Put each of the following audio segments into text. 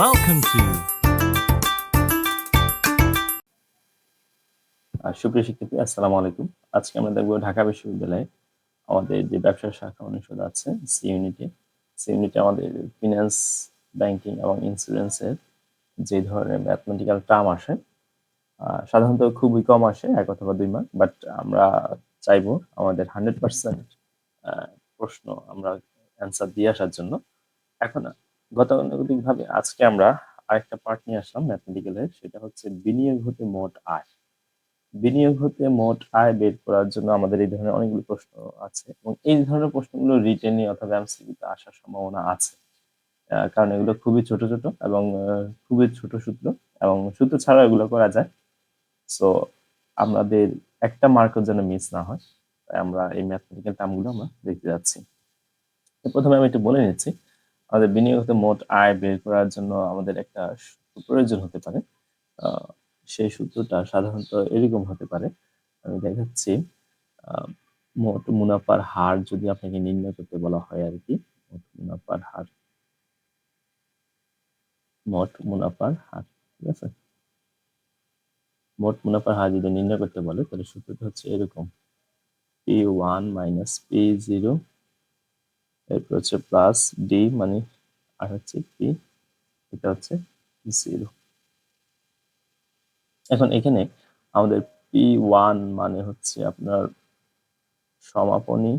Welcome to সুপ্রিয় শিক্ষার্থী, আসসালামু আলাইকুম। আজকে আমরা দেখব ঢাকা বিশ্ববিদ্যালয়ে আমাদের যে ব্যবসা শাখা অনুষদ আছে সি ইউনিটে সি ইউনিটে আমাদের ফিনান্স ব্যাংকিং এবং ইন্স্যুরেন্সের যে ধরনের ম্যাথমেটিক্যাল টার্ম আসে সাধারণত খুবই কম আসে, এক অথবা দুই মার্ক বাট আমরা চাইব আমাদের হান্ড্রেড পার্সেন্ট প্রশ্ন আমরা অ্যান্সার দিয়ে আসার জন্য। এখন গতানুগতিকভাবে আজকে আমরা আরেকটা পার্ট নিয়ে আসলাম ম্যাথমেটিক্যালের সেটা হচ্ছে বিনিয়োগ হতে মোট আয়। বিনিয়োগ হতে মোট আয় বের করার জন্য আমাদের এই ধরনের অনেকগুলো প্রশ্ন আছে এবং এই ধরনের প্রশ্নগুলো রিটেনে অথবা এমসিকিউতে আসার সম্ভাবনা আছে। কারণ এগুলো খুবই ছোট ছোট এবং খুবই ছোট সূত্র এবং সূত্র ছাড়াও এগুলো করা যায়। সো আমাদের একটা মার্কের যেন মিস না হয়, তাই আমরা এই ম্যাথমেটিক্যাল টার্মগুলো আমরা দেখতে যাচ্ছি। প্রথমে আমি একটু বলে নিচ্ছি আমাদের বিনিয়োগ মোট আয় বের করার জন্য আমাদের একটা প্রয়োজন হতে পারে। সেই সূত্রটা সাধারণত এরকম হতে পারে। আমি দেখাচ্ছি মোট মুনাফার হার যদি আপনাকে নির্ণয় করতে বলা হয় আর কি, মোট মুনাফার হার। মোট মুনাফার হার, ঠিক আছে? মোট মুনাফার হার যদি নির্ণয় করতে বলে, তাহলে সূত্রটা হচ্ছে এরকম। P one minus P zero এরপর হচ্ছে প্লাস ডি মানে আর হচ্ছে পি এটা হচ্ছে জিরো এখন এখানে আমাদের পি ওয়ান মানে হচ্ছে আপনার সমাপনী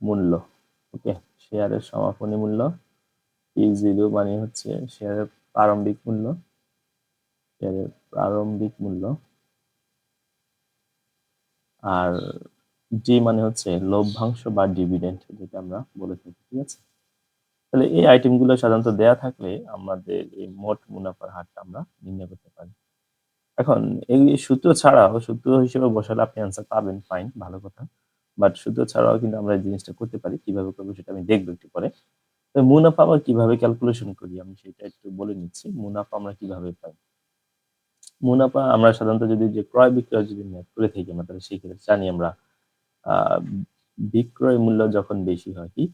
মূল্য ওকে শেয়ারের সমাপনী মূল্য পি জিরো মানে হচ্ছে শেয়ারের প্রারম্ভিক মূল্য শেয়ারের প্রারম্ভিক মূল্য। আর ডি মানে হচ্ছে লভ্যাংশ বা ডিভিডেন্ড যেটা আমরা বলে থাকি, ঠিক আছে? তাহলে এই আইটেমগুলো সাধারণত দেয়া থাকলে আমাদের এই মোট মুনাফার হারটা আমরা নির্ণয় করতে পারি। এখন, এই সূত্র ছাড়াও, সূত্র হিসেবে বসালে আপনি অ্যান্সার পাবেন ফাইন ভালো কথা। বাট সূত্র ছাড়াও কিন্তু আমরা এই জিনিসটা করতে পারি, কীভাবে করব সেটা আমি দেখব একটু পরে। তো মুনাফা আবার কীভাবে ক্যালকুলেশন করি? আমি সেটা একটু বলে নিচ্ছি, মুনাফা আমরা কীভাবে পাই? মুনাফা আমরা সাধারণত যদি যে ক্রয় বিক্রয় যদি করে থাকি, আমরা তাহলে সেই ক্ষেত্রে জানি আমরা বিক্রয় মূল্য যখন বেশি হয় কি?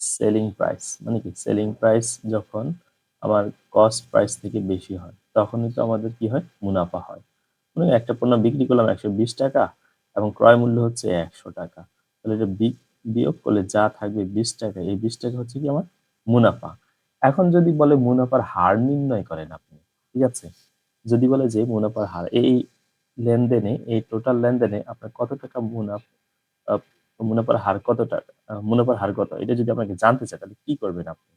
সেলিং প্রাইস মানে কি? সেলিং প্রাইস যখন আমার কস্ট প্রাইস থেকে বেশি হয়, তখনই তো আমাদের কি হয়? মুনাফা হয়। মানে একটা পণ্য বিক্রি করলাম একশো বিশ টাকা এবং ক্রয় মূল্য হচ্ছে একশো টাকা। তাহলে এটা বিয়োগ করলে যা থাকবে বিশ টাকা, এই বিশ টাকা হচ্ছে কি আমার? মুনাফা। এখন যদি বলে মুনাফার হার নির্ণয় করেন আপনি, ঠিক আছে? যদি বলে যে মুনাফার হার, এই লেনদেনে, এই টোটাল লেনদেনে আপনার কত টাকা মুনাফা মুনাফার হার কত মুনাফার হার কত? এটা যদি আপনাকে জানতে চায় তাহলে কি করবেন আপনি?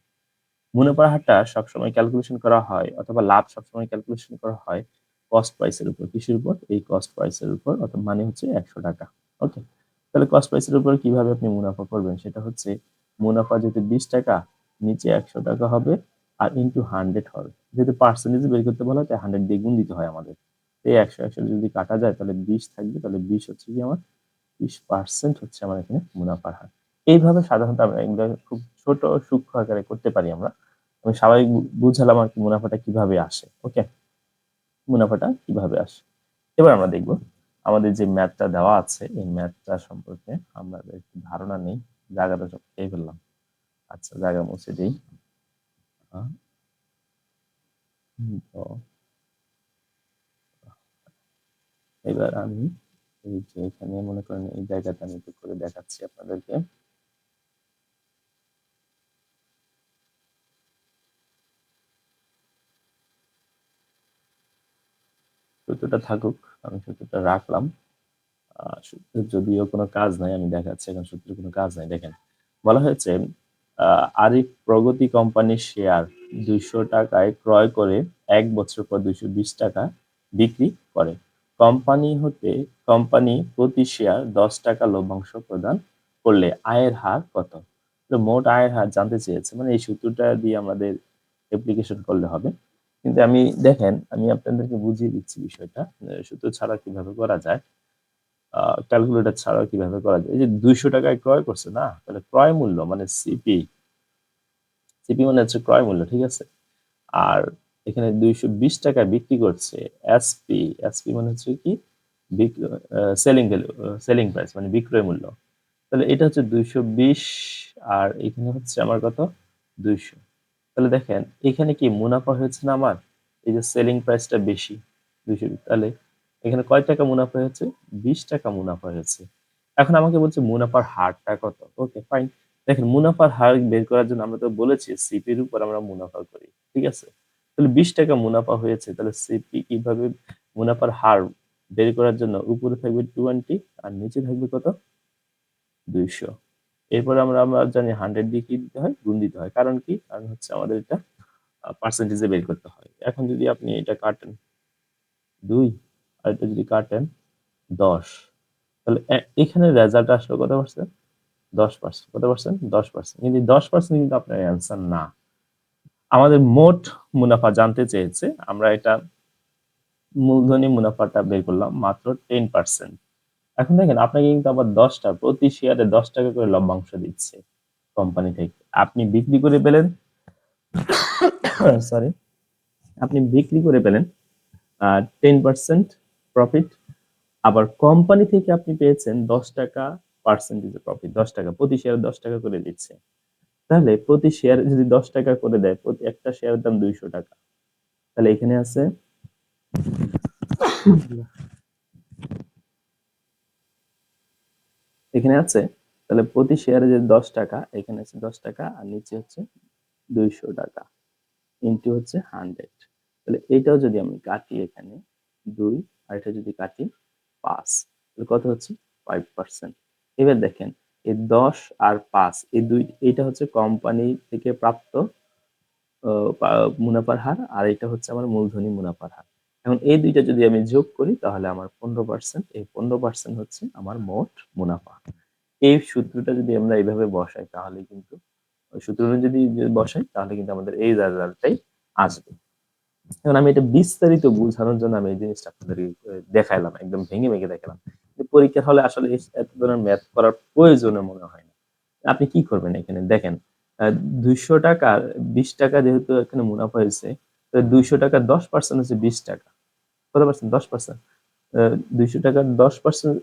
মুনাফার হারটা সবসময় ক্যালকুলেশন করা হয়, অথবা লাভ সবসময় ক্যালকুলেশন করা হয় কস্ট প্রাইসের উপর কিসের উপর, এই কস্ট প্রাইসের উপর অথবা মানে হচ্ছে একশো টাকা ওকে তাহলে কস্ট প্রাইসের উপর কীভাবে আপনি মুনাফা করবেন? সেটা হচ্ছে মুনাফা যেহেতু বিশ টাকা, নিচে একশো টাকা হবে আর ইন্টু হান্ড্রেড হবে। যেহেতু পার্সেন্টেজ বের করতে বলা হয় হান্ড্রেড দিয়ে গুণ দিতে হয় আমাদের। এই একশো একশো যদি কাটা যায়, তাহলে বিশ থাকবে, তাহলে বিশ হচ্ছে কি আমার বিশ পার্সেন্ট হচ্ছে আমার এখানে মুনাফার হার। এইভাবে সাধারণত আমরা এগুলো খুব ছোট সূক্ষ্ম আকারে করতে পারি আমরা। আমি স্বাভাবিক বুঝালাম আর কি মুনাফাটা কীভাবে আসে ওকে মুনাফাটা কীভাবে আসে? এবার আমরা দেখব আমাদের যে ম্যাথটা দেওয়া আছে, এই ম্যাথটা সম্পর্কে আমাদের একটু ধারণা নেই। জায়গাটা সব খেয়ে ফেললাম। আচ্ছা জায়গা মুছে দিই। এবার আমি এই যে এখানে মনে করেন এই জায়গাটা আমি একটু করে দেখাচ্ছি আপনাদেরকে। সূত্রটা থাকুক, আমি সূত্রটা রাখলাম। সূত্রের যদিও কোনো কাজ নাই, আমি দেখাচ্ছি, এখন সূত্রের কোনো কাজ নাই, দেখেন। বলা হয়েছে আরিফ প্রগতি কোম্পানির শেয়ার দুইশো টাকায় ক্রয় করে এক বছর পর দুইশো বিশ টাকা বিক্রি করে। কোম্পানি হতে কোম্পানি প্রতি শেয়ার দশ টাকা লভ্যাংশ প্রদান করলে আয়ের হার কত? তো মোট আয়ের হার জানতে চেয়েছে মানে এই সূত্রটা দিয়ে আমাদের অ্যাপ্লিকেশন করলে হবে। কিন্তু আমি, দেখেন, আমি আপনাদেরকে বুঝিয়ে দিচ্ছি বিষয়টা সূত্র ছাড়া কীভাবে করা যায় ক্যালকুলেটর ছাড়াও কীভাবে করা যায়। এই যে দুইশো টাকায় ক্রয় করছে না, তাহলে ক্রয় মূল্য মানে সিপি সিপি মানে হচ্ছে ক্রয় মূল্য, ঠিক আছে? আর এখানে দুইশো বিশ টাকা বিক্রি করছে এসপি এসপি মানে হচ্ছে কি সেলিং ভ্যালু সেলিং প্রাইস মানে বিক্রয় মূল্য। তাহলে এটা হচ্ছে দুইশো বিশ আর এখানে হচ্ছে আমার কত? দুইশো। তাহলে দেখেন, এখানে কি মুনাফা হয়েছে না আমার? এই যে সেলিং প্রাইসটা বেশি, দুইশো তাহলে এখানে কয় টাকা মুনাফা হয়েছে? বিশ টাকা মুনাফা হয়েছে। এখন আমাকে বলছে মুনাফার হারটা কত? ওকে ফাইন দেখেন, মুনাফার হার বের করার জন্য আমরা তো বলেছি সিপির উপর আমরা মুনাফা করি, ঠিক আছে? তাহলে বিশ টাকা মুনাফা হয়েছে, তাহলে সিপি কীভাবে মুনাফার হার বের করার জন্য? উপরে থাকবে টোয়েন্টি আর নিচে থাকবে কত? দুইশো। এরপর আমরা আমরা জানি হান্ড্রেড দিয়ে কি দিতে হয়? গুণ দিতে হয়। কারণ কি? কারণ হচ্ছে আমাদের এটা পার্সেন্টেজে বের করতে হয়। এখন যদি আপনি এটা কাটেন দুই আর এটা যদি কাটেন দশ, তাহলে এখানে রেজাল্ট আসলো কত পার্সেন্ট দশ পার্সেন্ট কত পার্সেন্ট দশ পার্সেন্ট কিন্তু দশ পার্সেন্ট কিন্তু আপনার অ্যান্সার না। আমাদের মোট মুনাফা জানতে চেয়েছে, আমরা এটা মূলধনী মুনাফাটা বের করলাম মাত্র টেন পার্সেন্ট এখন দেখেন, আপনাকে কিন্তু আবার দশটা, প্রতি শেয়ারে দশ টাকা করে লভ্যাংশ দিচ্ছে কোম্পানি থেকে। আপনি বিক্রি করে পেলেন সরি আপনি বিক্রি করে পেলেন টেন পার্সেন্ট প্রফিট আবার কোম্পানি থেকে আপনি পেয়েছেন দশ টাকা পার্সেন্টেজ প্রফিট দশ টাকা, প্রতি শেয়ার দশ টাকা করে দিচ্ছে। তাহলে প্রতি শেয়ার যদি দশ টাকা করে দেয়, প্রতি একটা শেয়ার দাম দুইশো টাকা। তাহলে এখানে আছে? এখানে আছে? তাহলে প্রতি শেয়ারে যে দশ টাকা, এখানে আছে দশ টাকা, আর নিচে হচ্ছে দুইশো টাকা ইন্টু হচ্ছে হান্ড্রেড তাহলে এটাও যদি আমি কাটি এখানে দুই, আর এটা যদি কাটি পাঁচ, তাহলে কত হচ্ছে? ফাইভ পার্সেন্ট এবার দেখেন এই দশ আর পাঁচ। এই দুই, এইটা হচ্ছে কোম্পানি থেকে প্রাপ্ত মুনাফার হার, আর এটা হচ্ছে আমার মূলধনী মুনাফার হার। এখন এই দুইটা যদি আমি যোগ করি, তাহলে আমার পনেরো পার্সেন্ট এই পনেরো পার্সেন্ট হচ্ছে আমার মোট মুনাফা। এই সূত্রটা যদি আমরা এইভাবে বসাই, তাহলে কিন্তু সূত্র যদি বসাই, তাহলে কিন্তু আমাদের এই রেজাল্টটাই আসবে। এখন আমি এটা বিস্তারিত বোঝানোর জন্য আমি এই জিনিসটা আপনাদের দেখাইলাম, একদম ভেঙে ভেঙে দেখালাম। পরীক্ষার হলে আসলে এত ধরনের ম্যাথ করার প্রয়োজনে মনে হয় না। আপনি কি করবেন এখানে? দেখেন দুইশো টাকা, বিশ টাকা যেহেতু এখানে মুনাফা হয়েছে দুইশো টাকা দশ পার্সেন্ট হচ্ছে বিশ টাকা। কত পার্সেন্ট দশ পার্সেন্ট দুইশো টাকার দশ পার্সেন্ট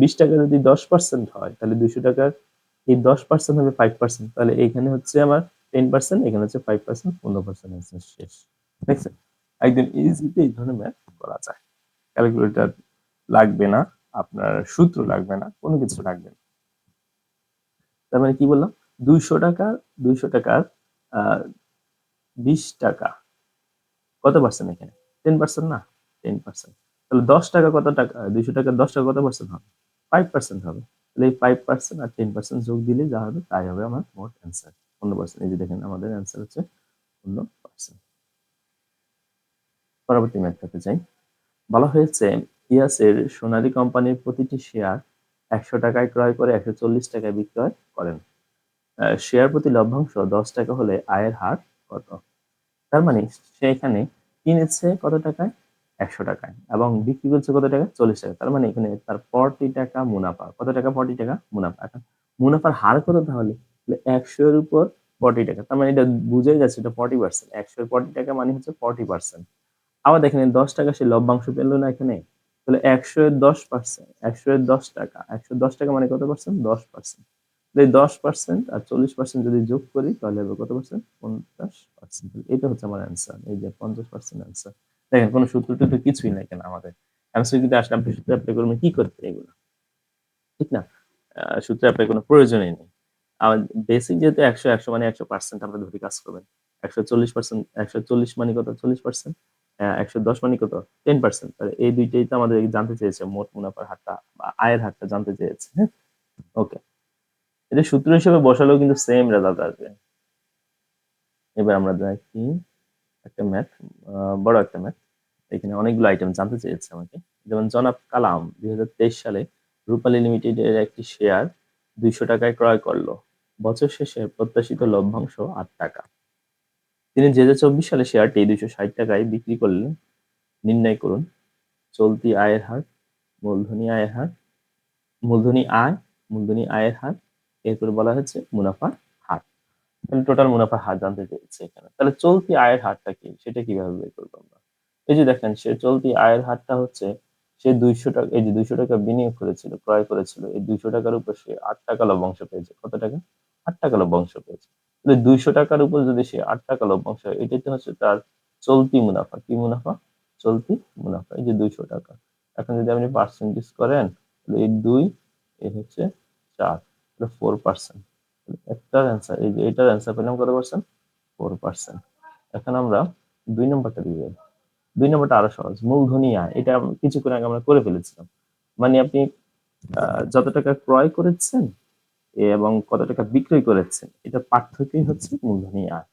বিশ টাকা যদি দশ পার্সেন্ট হয়, তাহলে দুইশো টাকার এই দশ পার্সেন্ট হবে ফাইভ পার্সেন্ট তাহলে এখানে হচ্ছে আমার টেন পার্সেন্ট এখানে হচ্ছে ফাইভ পার্সেন্ট পনেরো পার্সেন্ট হচ্ছে শেষ। দেখছেন? একদম ইজিতে এই ধরনের ম্যাথ করা যায়। ক্যালকুলেটার লাগবে না। আপনার সূত্র লাগবে না, কোনো কিছু লাগবে না। তার মানে কি বললাম? দুইশো টাকা, দুইশো টাকার বিশ টাকা। কত পার্সেন্ট এখানে? টেন পার্সেন্ট না টেন পার্সেন্ট তাহলে দশ টাকা কত টাকা, দুইশো টাকা দশ টাকা কত পার্সেন্ট হবে? ফাইভ পার্সেন্ট হবে। তাহলে এই ফাইভ পার্সেন্ট আর টেন পার্সেন্ট যোগ দিলে যা হবে, তাই হবে আমার মোট অ্যান্সার পনেরো পার্সেন্ট এই যে দেখেন আমাদের অ্যান্সার হচ্ছে পনেরো পার্সেন্ট পরবর্তী ম্যাথটাতে যাই। বলা হয়েছে ইয়াসের সোনালী কোম্পানির প্রতিটি শেয়ার একশো টাকায় ক্রয় করে একশো চল্লিশ টাকায় বিক্রয় করেন। শেয়ার প্রতি লভ্যাংশ দশ টাকা হলে আয়ের হার কত? তার মানে সে এখানে কিনেছে কত টাকায়? একশো টাকায়। এবং বিক্রি করছে কত টাকা চল্লিশ টাকা তার মানে এখানে তার ফর্টি টাকা মুনাফা। কত টাকা? ফর্টি টাকা মুনাফা। এখন মুনাফার হার কত তাহলে? একশো এর উপর ফর্টি টাকা। তার মানে এটা বুঝে যাচ্ছে এটা ফর্টি পার্সেন্ট একশো ফর্টি টাকা মানে হচ্ছে ফর্টি পার্সেন্ট আবার দেখেন দশ টাকা সে লভ্যাংশ পেল না এখানে। তাহলে একশো এর দশ পার্সেন্ট একশো এর দশ টাকা, একশো দশ টাকা মানে কত পার্সেন্ট দশ পার্সেন্ট এই দশ পার্সেন্ট আর চল্লিশ পার্সেন্ট যদি যোগ করি, তাহলে হবে কত পার্সেন্ট পঞ্চাশ পার্সেন্ট এটা হচ্ছে আমার অ্যান্সার এই যে পঞ্চাশ পার্সেন্ট অ্যান্সার দেখেন, কোনো সূত্র টুত্র কিছুই নাই কেন আমাদের? অ্যান্সার যদি আসলে আপনি সূত্র অ্যাপ্লাই করবেন, কি করতে এগুলো? ঠিক না? সূত্র অ্যাপ্লাই কোনো প্রয়োজনই নেই। আমার বেসিক যেহেতু একশো একশো মানে একশো পার্সেন্ট আমরা ধরে কাজ করবেন। একশো চল্লিশ পার্সেন্ট একশো চল্লিশ মানে কত? চল্লিশ পার্সেন্ট একশো দশ মানে কত? টেন পার্সেন্ট এই দুইটাই তো আমাদের জানতে চেয়েছে, মোট মুনাফার হারটা বা আয়ের হারটা জানতে চেয়েছে হ্যাঁ? ওকে এটা সূত্র হিসেবে বসালেও কিন্তু সেম রেজাল্ট আসবে। এবার আমরা দেখি একটা ম্যাথ বড় একটা ম্যাথ এখানে অনেকগুলো আইটেম জানতে চেয়েছে আমাকে। যেমন জনাব কালাম দুই হাজার তেইশ সালে রূপালী লিমিটেডের একটি শেয়ার দুইশো টাকায় ক্রয় করল। বছর শেষে প্রত্যাশিত লভ্যাংশ আট টাকা। তিনি যে চব্বিশ সালে শেয়ারটি দুইশো ষাট টাকায় বিক্রি করলেন। নির্ণয় করুন। চলতি আয়ের হার, মূলধনী আয়ের হার, মূলধনী আয়, মূলধনী আয়ের হার, এরপরে বলা হচ্ছে মুনাফার হার। তাহলে টোটাল মুনাফার হার জানতে চেয়েছে এখানে। তাহলে চলতি আয়ের হারটা কি? সেটা কীভাবে বের করব আমরা? এই যে দেখেন, সে চলতি আয়ের হারটা হচ্ছে, সে দুইশো টাকা, এই যে দুইশো টাকা বিনিয়োগ করেছিল, ক্রয় করেছিল, এই দুইশো টাকার উপর সে আট টাকা লভ্যাংশ পেয়েছে। কত টাকা? আট টাকা লভ্যাংশ পেয়েছে। দুইশো টাকার উপর যদি সে আট টাকা লভ্যাংশ হয়, এটাই তো হচ্ছে তার চলতি মুনাফা। কি মুনাফা? চলতি মুনাফা, এই যে দুইশো টাকা। এখন যদি আপনি পার্সেন্টেজ করেন, তাহলে এই দুই এই হচ্ছে চার ফোর পার্সেন্ট একটার অ্যান্সার এই যে এটার অ্যান্সার পেলাম কত পার্সেন্ট ফোর পার্সেন্ট এখন আমরা দুই নম্বরটা দিয়ে যাই। দুই নম্বরটা আরও সহজ মূলধনী আয় এটা কিছুক্ষণ আগে আমরা করে ফেলেছিলাম। মানে আপনি যত টাকা ক্রয় করেছেন এবং কত টাকা বিক্রয় করেছেন এটা পার্থক্যই হচ্ছে মূলধনী আয়।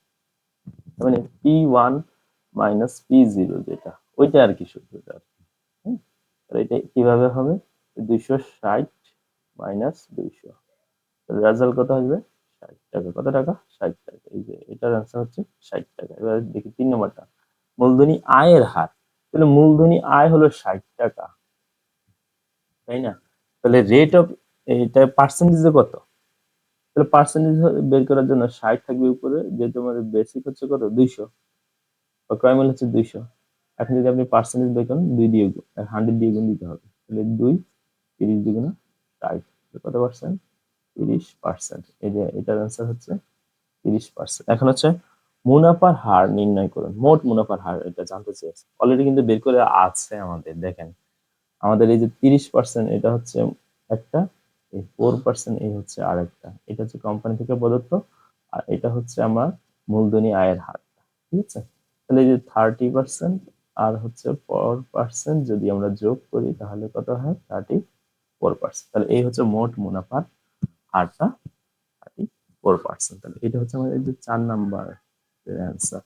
মানে P one minus P zero যেটা, ওইটা আর কি সূত্রটা আর এটা কীভাবে হবে? দুইশো ষাট মাইনাস দুইশো। রেজাল্ট কত আসবে? ষাট টাকা। কত টাকা? ষাট টাকা। এই যে এটার অ্যান্সার হচ্ছে ষাট টাকা। এবার দেখি তিন নম্বরটা। মূলধনী আয়ের হার। তাহলে মূলধনী আয় হলো ষাট টাকা। তাই না? তাহলে রেট অফ এটা পার্সেন্টেজে কত? তাহলে পার্সেন্টেজ বের করার জন্য ষাট থাকবে উপরে, যেহেতু আমাদের বেসিক হচ্ছে কত? দুইশো। বা ক্রয় মূল্য হচ্ছে দুইশো। এখন যদি আপনি পার্সেন্টেজ বের করেন, দুই দিয়ে হান্ড্রেড দিয়ে গুণ দিতে হবে। তাহলে দুই, তিরিশ দ্বিগুণ ষাট। কত পার্সেন্ট তিরিশ পার্সেন্ট এই যে এটার অ্যান্সার হচ্ছে তিরিশ পার্সেন্ট এখন হচ্ছে মুনাফার হার নির্ণয় করুন। মোট মুনাফার হার এটা জানতে চেয়েছে। অলরেডি কিন্তু বের করে আছে আমাদের, দেখেন। আমাদের এই যে তিরিশ পার্সেন্ট এটা হচ্ছে একটা এই ফোর পার্সেন্ট এই হচ্ছে আর একটা এটা হচ্ছে কোম্পানি থেকে প্রদত্ত, আর এটা হচ্ছে আমার মূলধনী আয়ের হার, ঠিক আছে? তাহলে এই যে থার্টি পার্সেন্ট আর হচ্ছে ফোর পার্সেন্ট যদি আমরা যোগ করি, তাহলে কত হয়? থার্টি ফোর পার্সেন্ট তাহলে এই হচ্ছে মোট মুনাফার হারটা থার্টি ফোর পার্সেন্ট তাহলে এটা হচ্ছে আমাদের যে চার নাম্বার অ্যান্সার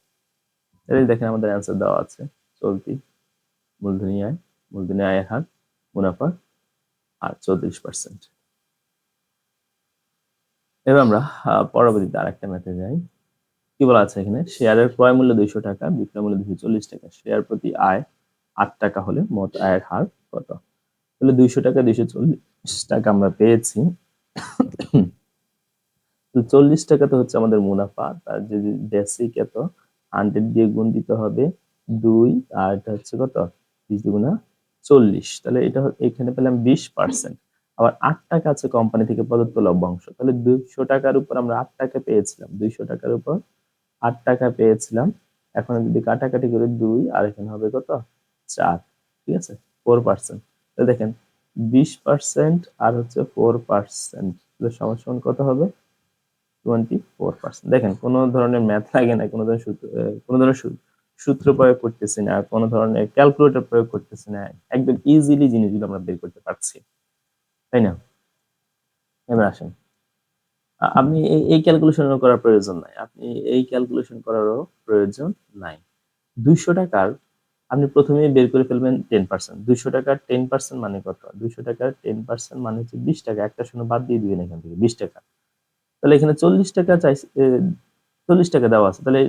এই দেখেন আমাদের অ্যান্সার দেওয়া আছে, চলতি মূলধনী আয়, মূলধনী আয়ের হার মুনাফা আর চৌত্রিশ পার্সেন্ট এবার আমরা পরবর্তীতে আরেকটা ম্যাথে যাই। কি বলা আছে এখানে? শেয়ারের ক্রয় মূল্য দুইশো টাকা, বিক্রয় মূল্য দুইশো চল্লিশ টাকা। শেয়ার প্রতি আয় আট টাকা হলে মোট আয়ের হার কত? তাহলে দুইশো টাকা, দুইশো চল্লিশ টাকা আমরা পেয়েছি। তো চল্লিশ টাকা তো হচ্ছে আমাদের মুনাফা। তার যদি বেসিক এত হান্ড্রেড দিয়ে গুণ দিতে হবে দুই, আর এটা হচ্ছে কত? বিশ দুগুণা চল্লিশ। তাহলে এটা এখানে পেলাম বিশ পার্সেন্ট আবার আট টাকা আছে কোম্পানি থেকে প্রদত্ত লভ্যাংশ তাহলে দুইশো টাকার উপর আমরা আট টাকা পেয়েছিলাম, দুইশো টাকার উপর আট টাকা পেয়েছিলাম। এখন যদি কাটাকাটি করে দুই, আর এখানে হবে কত? চার, ঠিক আছে? ফোর পার্সেন্ট দেখেন, বিশ পার্সেন্ট আর হচ্ছে ফোর পার্সেন্ট সমান কত হবে? টোয়েন্টি ফোর পার্সেন্ট দেখেন, কোনো ধরনের ম্যাথ লাগে না, কোনো ধরনের সূত্র কোনো ধরনের সূত্র প্রয়োগ করতেছি না, কোনো ধরনের ক্যালকুলেটর প্রয়োগ করতেছি না। একদম ইজিলি জিনিসগুলো আমরা বের করতে পারছি। তাই না? এবার আসেন। আপনি এই ক্যালকুলেশন করার প্রয়োজন নাই। আপনি এই ক্যালকুলেশন করারও প্রয়োজন নাই। দুইশো টাকার আপনি প্রথমে বের করে ফেলবেন টেন পার্সেন্ট দুইশো টাকার টেন পার্সেন্ট মানে কত? দুইশো টাকার টেন পার্সেন্ট মানে হচ্ছে বিশ টাকা। একটা শূন্য বাদ দিয়ে দিবেন এখান থেকে, বিশ টাকা। তাহলে এখানে চল্লিশ টাকা চাই চল্লিশ টাকা দেওয়া আছে। তাহলে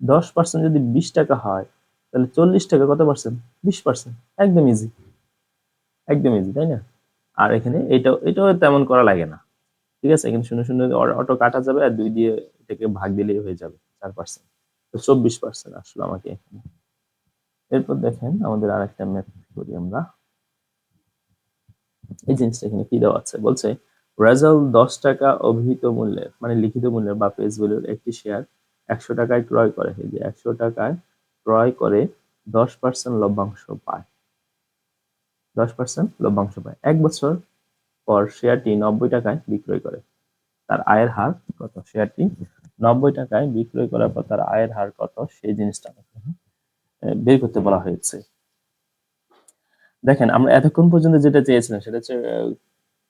দশ পার্সেন্ট যদি বিশ টাকা হয়, তাহলে চল্লিশ টাকা কত পার্সেন্ট বিশ পার্সেন্ট একদম ইজি একদম ইজি তাই না? আর এখানে এটা এটাও তেমন করা লাগে না। ঠিক আছে? এখানে শূন্য শূন্য অটো কাটা যাবে আর দুই দিয়ে এটাকে ভাগ দিলেই হয়ে যাবে চার পার্সেন্ট তো চব্বিশ পার্সেন্ট আসলো আমাকে এখানে। এরপর দেখেন আমাদের আর একটা ম্যাথ করি আমরা। এই জিনিসটা এখানে কি দেওয়া আছে? বলছে রেজাল্ট দশ টাকা অভিহিত মূল্যে মানে লিখিত মূল্যের বা পেজ ভ্যালুর একটি শেয়ার একশো টাকায় ক্রয় করে। যে একশো টাকায় ক্রয় করে দশ পার্সেন্ট লভ্যাংশ পায়। দশ পার্সেন্ট লভ্যাংশ পায়। এক বছর পর শেয়ারটি নব্বই টাকায় বিক্রয় করে। তার আয়ের হার কত? শেয়ারটি নব্বই টাকায় বিক্রয় করার পর তার আয়ের হার কত? সেই জিনিসটা বের করতে বলা হয়েছে। দেখেন, আমরা এতক্ষণ পর্যন্ত যেটা চেয়েছিলাম সেটা হচ্ছে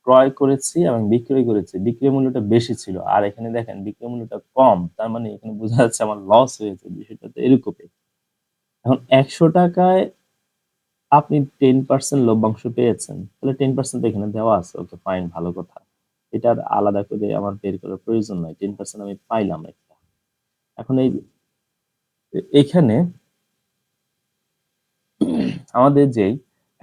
ক্রয় করেছি এবং বিক্রয় করেছি। বিক্রয় মূল্যটা বেশি ছিল। আর এখানে দেখেন, বিক্রয় মূল্যটা কম। তার মানে এখানে বোঝা যাচ্ছে আমার লস হয়েছে। বিষয়টা তো এরকমই। এখন একশো টাকায় আপনি টেন পার্সেন্ট লভ্যাংশ পেয়েছেন, তাহলে টেন পার্সেন্ট এখানে দেওয়া আছে, ওকে ফাইন ভালো কথা। এটা আলাদা করে আমার বের করার প্রয়োজন নয় টেন পার্সেন্ট আমি পাইলাম একটা। এখন এই, এখানে আমাদের যেই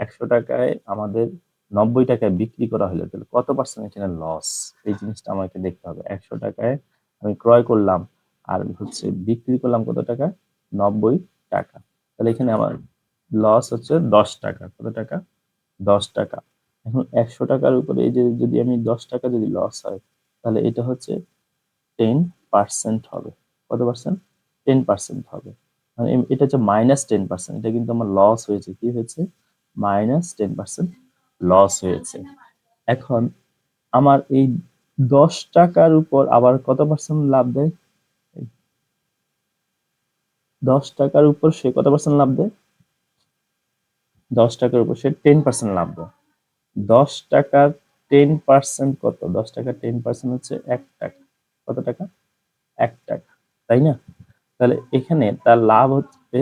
একশো টাকায় আমাদের নব্বই টাকায় বিক্রি করা হলে, তাহলে কত পার্সেন্ট এখানে লস এই জিনিসটা আমাকে দেখতে হবে। একশো টাকায় আমি ক্রয় করলাম, আর হচ্ছে বিক্রি করলাম কত টাকা? নব্বই টাকা। তাহলে এখানে আমার লস হচ্ছে দশ টাকা। কত টাকা? দশ টাকা। এখন একশো টাকার উপরে এই যে যদি আমি দশ টাকা যদি লস হয়, তাহলে এটা হচ্ছে টেন পার্সেন্ট হবে। কত পার্সেন্ট টেন পার্সেন্ট হবে। মানে এটা হচ্ছে মাইনাস টেন পার্সেন্ট এটা কিন্তু আমার লস হয়েছে। কি হয়েছে? মাইনাস টেন পার্সেন্ট লস হয়েছে। এখন আমার এই দশ টাকার উপর আবার কত পার্সেন্ট লাভ দেয়? দশ টাকার উপর সে কত পার্সেন্ট লাভ দেয়? দশ টাকার উপর, সে টেন পার্সেন্ট লাভ দশ টাকার টেন পার্সেন্ট কত? দশ টাকার টেন পার্সেন্ট হচ্ছে এক টাকা। কত টাকা? এক টাকা। তাই না? তাহলে এখানে তার লাভ হচ্ছে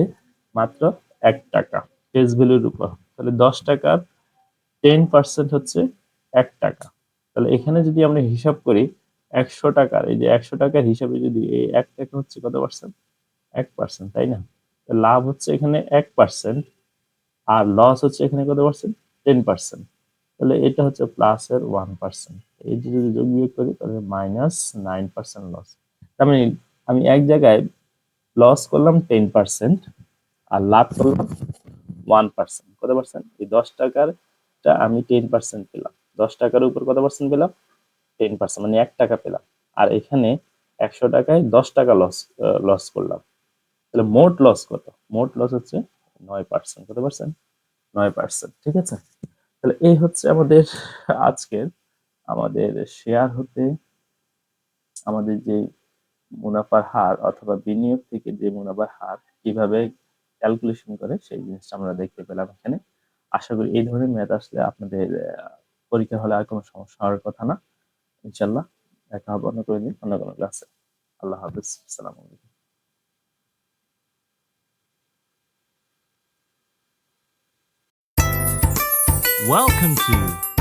মাত্র এক টাকা ফেস ভ্যালুর উপর। তাহলে দশ টাকার টেন পার্সেন্ট হচ্ছে এক টাকা। তাহলে এখানে যদি আমরা হিসাব করি, একশো টাকার, এই যে একশো টাকার হিসাবে যদি এই এক টাকা হচ্ছে কত পার্সেন্ট এক পার্সেন্ট তাই না? লাভ হচ্ছে এখানে এক পার্সেন্ট আর লস হচ্ছে এখানে কত পার্সেন্ট টেন পার্সেন্ট তাহলে এটা হচ্ছে প্লাসের ওয়ান পার্সেন্ট এই যে যদি যোগ বিয়োগ করি, তাহলে মাইনাস নাইন পার্সেন্ট লস তার মানে আমি এক জায়গায় লস করলাম টেন পার্সেন্ট আর লাভ করলাম ওয়ান পার্সেন্ট কত পার্সেন্ট এই দশ টাকারটা আমি টেন পার্সেন্ট পেলাম। দশ টাকার উপর কত পার্সেন্ট পেলাম? টেন পার্সেন্ট মানে এক টাকা পেলাম। আর এখানে একশো টাকায় দশ টাকা লস লস করলাম। তাহলে মোট লস কত? মোট লস হচ্ছে নয় পার্সেন্ট কত পার্সেন্ট নয় পার্সেন্ট ঠিক আছে? তাহলে এই হচ্ছে আমাদের আজকের, আমাদের শেয়ার হতে, আমাদের যে মুনাফার হার অথবা বিনিয়োগ থেকে যে মুনাফার হার কীভাবে ক্যালকুলেশন করে সেই জিনিসটা আমরা দেখতে পেলাম এখানে। আশা করি এই ধরনের ম্যাথ আসলে আপনাদের পরীক্ষা হলে আর কোনো সমস্যা হওয়ার কথা না। ইনশাল্লাহ দেখা হবে অন্য দিন, অন্য কোনো ক্লাসে আল্লাহ হাফিজ, আসসালামু আলাইকুম। Welcome to